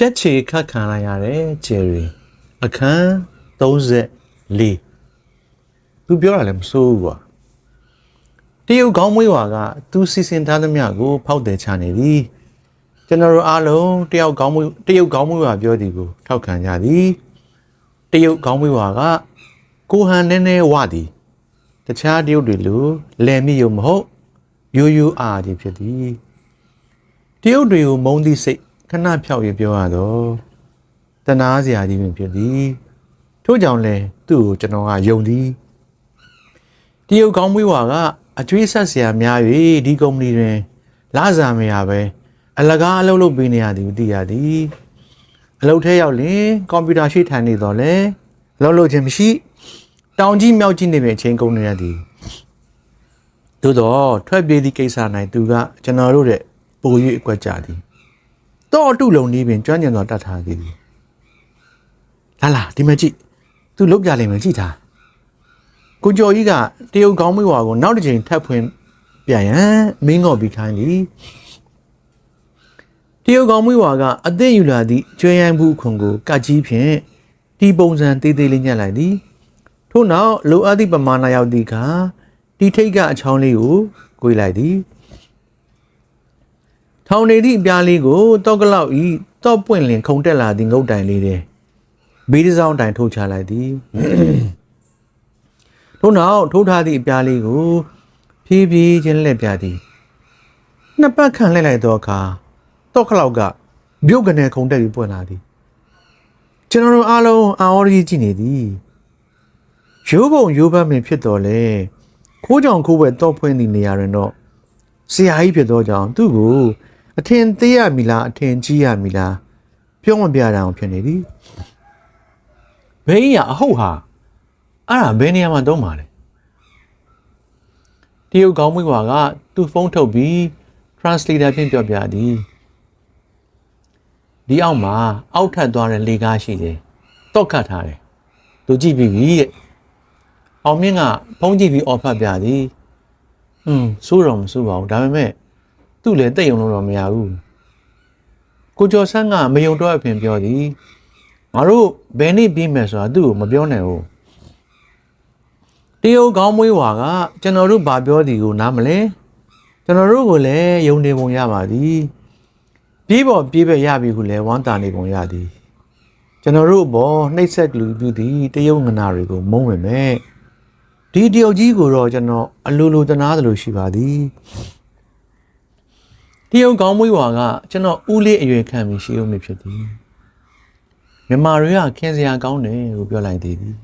ကြက်ချေခတ်ခံလိုက်ရတဲ့ဂျယ်ရီအခန်း34သူပြောတာလည်းမစိုးဘူးကွာတရုတ်ကောင်းမွေးဝါကသူစီစဉ်ထားသမျှကို ဖောက်တယ်ချနေသည်ကျွန်တော်တို့အားလုံးတယောက်ကောင်းမွေးတရုတ်ကောင်းမွေးဝါပြောသည်ကိုထောက်ခံကြသည်တရုတ်ကောင်းမွေးဝါကကိုဟန်နဲနဲဝသည်တခြားတရုတ်တွေလိုလယ်မိရုံမဟုတ်ရိုးရိုးအားသည်ဖြစ်သည်တရုတ်တွေကိုမုန်းသည့်စိတ် ခဏဖြောက်ရပြောရတော့တနာစရာကြီးပင်ဖြစ်သည်ထို့ကြောင့်လဲသူ့ကိုကျွန်တော်ကယုံသည်တရုတ်ကောင်းမွေးဝါကအကျွေးဆက်စရာများ၍ဒီကုမ္ပဏီတွင်လစာမရပဲအလကားအလုပ်လုပ်ပေးနေရသည်ကိုသိရသည်အလုပ်ထဲရောက်ရင်ကွန်ပျူတာရှိထိုင်နေတော့လဲအလုပ်လုပ်ခြင်းမရှိ တောင်ကြီးမြောက်ကြီးနေပဲအချိန်ကုန်နေရသည်သို့တော့ထွက်ပြေးသည့်ကိစ္စ၌သူကကျွန်တော်တို့တဲ့ပို၍အကွက်ကြသည် တော့အတုလုံးนี้ပင်ကျွမ်းကျင်သောတတ်ထားသည်လာလာဒီမှာကြည့်သူလုတ်ပြလိမ့်မယ်ကြည့်ထားကိုကျော်ကြီးကတရုတ်ကောင်းမွေးဝါကိုနောက်တစ်ချိန်ထပ်ဖွင့်ပြန်ရန်မင်းငေါ်ပြီးခိုင်းသည်တရုတ်ကောင်းမွေးဝါကအသင့်ယူလာသည့်ကျွဲရိုင်းမှုခွန်ကိုကတ်ကြီးဖြင့်ဒီပုံစံသေးသေးလေးညှက်လိုက်သည်ထို့နောက်လိုအပ်သည့်ပမာဏရောက်သည့်အခါဒီထိတ်ကအချောင်းလေးကိုကိုလိုက်သည် ထောင်နေသည့်အပြားလေးကိုတောက်ကလောက်ဤတော့ပွင့်လင်ခုန်တက်လာသည့်ငုတ်တိုင်လေးတဲ့ဘေးတစ်စောင်းတိုင်ထိုးချလိုက်သည်ထို့နောက်ထိုးထားသည့်အပြားလေးကိုဖြည်းဖြည်းချင်းလှည့်ပြသည်နှစ်ပတ်ခန့်လှည့်လိုက်သောအခါတောက်ကလောက်ကမြုပ်ကနေခုန်တက်ပြီးပွင့်လာသည်ကျွန်တော်တို့အားလုံးအာအော်ရီကြည့်နေသည်ရိုးပုံရိုးဘတ်မင်ဖြစ်တော်လဲခိုးကြောင်ခိုးဘွယ်တော့ဖွင့်သည့်နေရာတွင်တော့ဆရာကြီးဖြစ်သောကြောင့်သူ့ကို အထင်သေးရမည်လားအထင်ကြီးရမည်လားပြောမပြတာအောင်ဖြစ်နေသည်ဘယ်ကြီးရအဟုတ်ဟာအဲ့ဒါဘယ်နေရာမှာတုံးပါလဲတရုတ်ကောင်းမွေးကွာကသူ့ဖုန်းထုတ်ပြီး translator ဖြင့်ပြောပြသည်ဒီအောက်မှာအောက်ထပ်သွားတဲ့လေကားရှိတယ်တော့ခတ်ထားတယ်သူကြည့်ပြီးပြီတဲ့အောင်မြင့်ကဖုန်းကြည့်ပြီးအော်ဖတ်ပြသည်อืมစိုးတော့မစိုးပါဘူးဒါပေမဲ့ သူ့လည်းတိတ်ယုံလို့တော့မရဘူးကိုကျော်ဆန်းကမယုံတော့အပြင်ပြောသည်ငါတို့ဘယ်နေ့ပြီးမယ်ဆိုတာသူ့ကိုမပြောနိုင်ဘူးတရုတ်ကောင်းမွေးဝါကကျွန်တော်တို့ဘာပြောသည်ကိုနားမလဲကျွန်တော်တို့ကိုလည်းယုံနေပုံရပါသည်ပြေးပေါ်ပြေးပဲရပြီခုလည်းဝမ်းတာနေပုံရသည်ကျွန်တော်တို့ဘောနှိပ်ဆက်လူပြုသည်တရုတ်ငနာတွေကိုမုန်းဝင်မဲ့ဒီတယောက်ကြီးကိုတော့ကျွန်တော်အလိုလိုတနာသလိုရှိပါသည် တယောက်ကောင်းမွေးဝါကကျွန်တော်ဦးလေးအရွယ်ခံပြီးရှိဦးမဖြစ်သည်မြန်မာတွေကခင်စရာကောင်းတယ်လို့ပြောလိုက်သေးသည်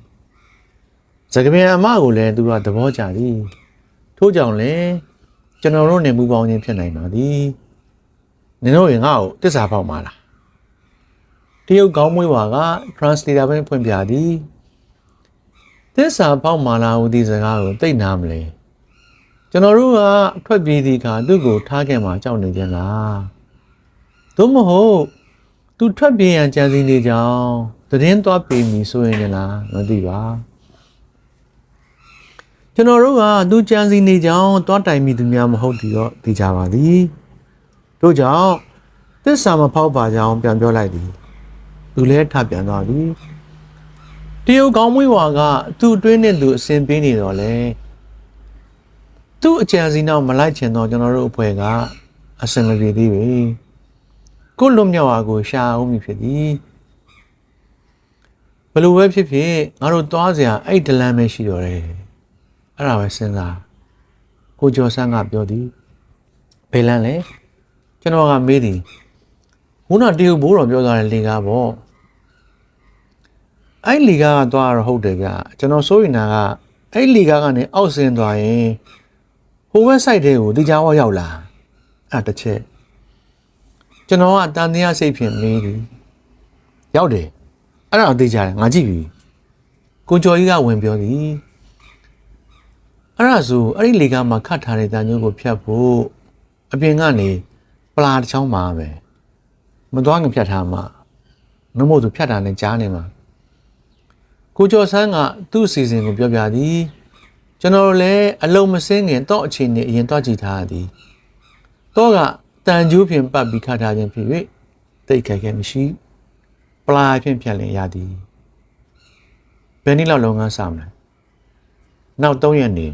စကပြန်အမကိုလည်းသူကသဘောကျသည်ထို့ကြောင့်လည်းကျွန်တော်တို့နေမှုပေါင်းခြင်းဖြစ်နိုင်ပါသည်နင်တို့ရင်ငါ့ကိုတစ္ဆာပေါက်ပါလားတရုတ်ကောင်းမွေးဝါက translator ပဲဖွင့်ပြသည်သစ္စာပေါက်မာလာဟူသည့်စကားကိုသိနာမလဲ ကျွန်တော်တို့ကထွက်ပြေးသည့်အခါသူ့ကိုထားခဲ့မှကြောက်နေကြလားသို့မဟုတ်သူထွက်ပြေးရန်ကြံစည်နေကြောင်းသတင်းသွားပေးမည်ဆိုရင်လည်းလားမသိပါကျွန်တော်တို့ကသူကြံစည်နေကြောင်းသွားတိုင်မိသူများမဟုတ်သည်တော့သိကြပါသည်တို့ကြောင့်သစ္စာမဖောက်ပါကြောင်းပြန်ပြောလိုက်သည်သူလည်းထပြန်သွားသည်တရုတ်ကောင်းမွေးဝါကသူ့အတွင်းနဲ့သူအစဉ်ပေးနေတော့လေ သူ့အကြံစီနောက်မလိုက်ချင်တော့ကျွန်တော်တို့အဖွဲ့ကအစင်မပြေသေးပြီကိုလွတ်မြောက်အားကိုရှာအောင်မိဖြစ်သည်ဘလို့ပဲဖြစ်ဖြစ်ငါတို့သွားစရာအဲ့ဒလန်ပဲရှိတော့တယ်အဲ့ဒါပဲစဉ်းစားကိုကျော်ဆန်းကပြောသည်ဘယ်လန်းလဲကျွန်တော်ကမေးသည်ခုနတရုတ်ဘိုးတော်ပြောသွားတဲ့လေကားပေါ့အဲ့လီကားကသွားရဟုတ်တယ်ဗျကျွန်တော်စိုးရင်တာကအဲ့လီကားကနေအောက်ဆင်းသွားရင် ဟိုဘက်ဆိုင်တဲ့ကိုဒီကြောင်ရောက်လာအဲ့တစ်ချက်ကျွန်တော်ကတန်တရားစိတ်ဖြင့်မေးတယ်ရောက်တယ်အဲ့ဒါအသေးကြတယ်ငါကြည့်ပြီကိုကျော်ကြီးကဝင်ပြောသည်အဲ့ဒါဆိုအဲ့ဒီလီကားမှာခတ်ထားတဲ့တန်ညိုးကိုဖြတ်ဖို့အပြင်ကနေပလာတစ်ချောင်းမှာပဲမသွားငဖြတ်ထားမှာနှမို့သူဖြတ်တာနဲ့ကြားနေမှာကိုကျော်ဆန်းကသူ့အစီအစဉ်ကိုပြောပြသည် ကျွန်တော်တို့လည်းအလုံးမစင်းခင်တော့အချိန်နဲ့အရင်တော့ကြည့်ထားရသည်တော့ကတန်ကျိုးဖြင့်ပတ်ပြီးခတ်ထားခြင်းဖြစ်၍တိတ်ခိုက်ခဲမရှိပလာဖြင့်ပြန်လည်ရသည်ဘယ်နည်းလောက်လုံးကစားမလဲနောက်3ရက်နေ